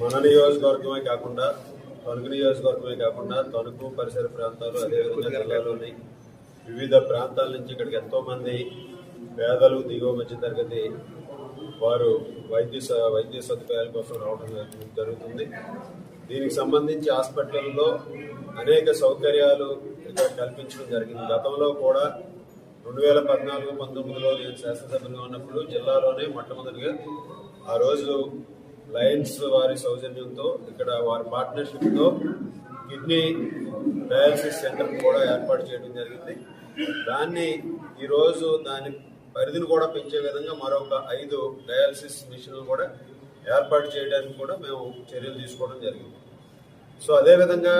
మన నియోజకవర్గమే కాకుండా తణుకు నియోజకవర్గమే కాకుండా తణుకు పరిసర ప్రాంతాలు అదేవిధంగా జిల్లాలోని వివిధ ప్రాంతాల నుంచి ఇక్కడికి ఎంతో మంది పేదలు దిగువ మధ్య తరగతి వారు వైద్య స- వైద్య సదుపాయాల కోసం రావడం జరుగుతుంది. దీనికి సంబంధించి హాస్పిటల్లో అనేక సౌకర్యాలు కల్పించడం జరిగింది. గతంలో కూడా రెండు వేల పద్నాలుగు పంతొమ్మిదిలో నేను శాసనసభ్యులుగా ఉన్నప్పుడు జిల్లాలోనే మొట్టమొదటిగా ఆ రోజు లయన్స్ వారి సౌజన్యంతో ఇక్కడ వారి పార్ట్నర్షిప్తో కిడ్నీ డయాలసిస్ సెంటర్ కూడా ఏర్పాటు చేయడం జరిగింది. దాన్ని ఈరోజు దాని పరిధిని కూడా పెంచే విధంగా మరొక ఐదు డయాలసిస్ మిషన్లు కూడా ఏర్పాటు చేయడానికి కూడా మేము చర్యలు తీసుకోవడం జరిగింది. సో అదేవిధంగా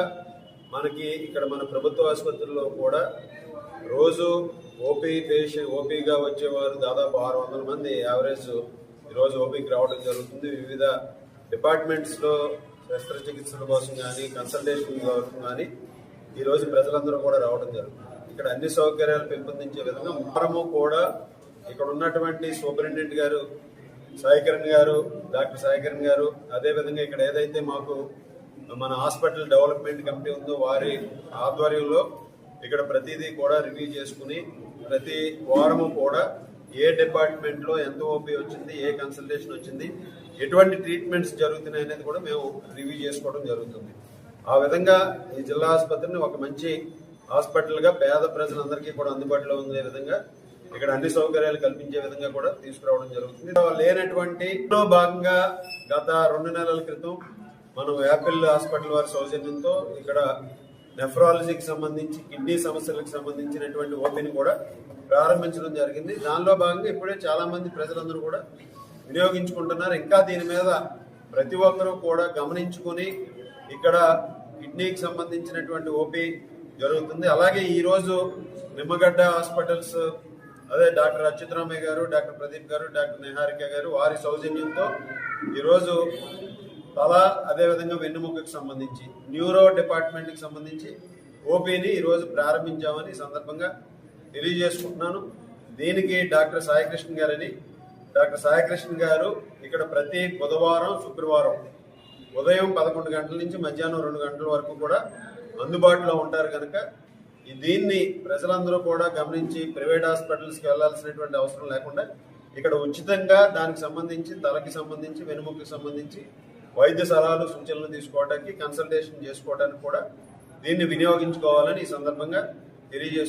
మనకి ఇక్కడ మన ప్రభుత్వ ఆసుపత్రుల్లో కూడా రోజు ఓపీ పేషెంట్ ఓపీగా వచ్చేవారు దాదాపు ఆరు వందల మంది యావరేజ్ ఈరోజు ఓపీకి రావడం జరుగుతుంది. వివిధ డిపార్ట్మెంట్స్లో శస్త్రచికిత్సల కోసం కానీ కన్సల్టేషన్ కోసం కానీ ఈరోజు ప్రజలందరూ కూడా రావడం జరుగుతుంది. ఇక్కడ అన్ని సౌకర్యాలు పెంపొందించే విధంగా మనము కూడా ఇక్కడ ఉన్నటువంటి సూపరింటెండెంట్ గారు సాయికరణ్ గారు డాక్టర్ సాయికరణ్ గారు అదేవిధంగా ఇక్కడ ఏదైతే మాకు మన హాస్పిటల్ డెవలప్మెంట్ కమిటీ ఉందో వారి ఆధ్వర్యంలో ఇక్కడ ప్రతిదీ కూడా రివ్యూ చేసుకుని ప్రతి వారము కూడా ఏ డిపార్ట్మెంట్లో ఎంత ఓపీ వచ్చింది ఏ కన్సల్టేషన్ వచ్చింది ఎటువంటి ట్రీట్మెంట్స్ జరుగుతున్నాయి అనేది కూడా మేము రివ్యూ చేసుకోవడం జరుగుతుంది. ఆ విధంగా ఈ జిల్లా ఆసుపత్రిని ఒక మంచి హాస్పిటల్గా పేద ప్రజలందరికీ కూడా అందుబాటులో ఉండే విధంగా ఇక్కడ అన్ని సౌకర్యాలు కల్పించే విధంగా కూడా తీసుకురావడం జరుగుతుంది. లేనటువంటి భాగంగా గత రెండు నెలల క్రితం మనం యాపిల్ హాస్పిటల్ వారి సౌజన్యంతో ఇక్కడ నెఫ్రాలజీకి సంబంధించి కిడ్నీ సమస్యలకు సంబంధించినటువంటి ఓపీని కూడా ప్రారంభించడం జరిగింది. దానిలో భాగంగా ఇప్పుడే చాలామంది ప్రజలందరూ కూడా వినియోగించుకుంటున్నారు. ఇంకా దీని మీద ప్రతి ఒక్కరూ కూడా గమనించుకొని ఇక్కడ కిడ్నీకి సంబంధించినటువంటి ఓపీ జరుగుతుంది. అలాగే ఈరోజు నిమ్మగడ్డ హాస్పిటల్స్ అదే డాక్టర్ అచ్యుతరామయ్య గారు డాక్టర్ ప్రదీప్ గారు డాక్టర్ నిహారిక గారు వారి సౌజన్యంతో ఈరోజు తల అదేవిధంగా వెన్నుముకకు సంబంధించి న్యూరో డిపార్ట్మెంట్కి సంబంధించి ఓపీని ఈరోజు ప్రారంభించామని సందర్భంగా తెలియజేసుకుంటున్నాను. దీనికి డాక్టర్ సాయికృష్ణ గారని? డాక్టర్ సాయికృష్ణ గారు ఇక్కడ ప్రతి బుధవారం శుక్రవారం ఉదయం పదకొండు గంటల నుంచి మధ్యాహ్నం రెండు గంటల వరకు కూడా అందుబాటులో ఉంటారు కనుక ఈ దీన్ని ప్రజలందరూ కూడా గమనించి ప్రైవేట్ హాస్పిటల్స్కి వెళ్ళాల్సినటువంటి అవసరం లేకుండా ఇక్కడ ఉచితంగా దానికి సంబంధించి తలకి సంబంధించి వెనుముకకి సంబంధించి వైద్య సలహాలు సూచనలు తీసుకోవడానికి కన్సల్టేషన్ చేసుకోవడానికి కూడా దీన్ని వినియోగించుకోవాలని ఈ సందర్భంగా తెలియజేస్తున్నాను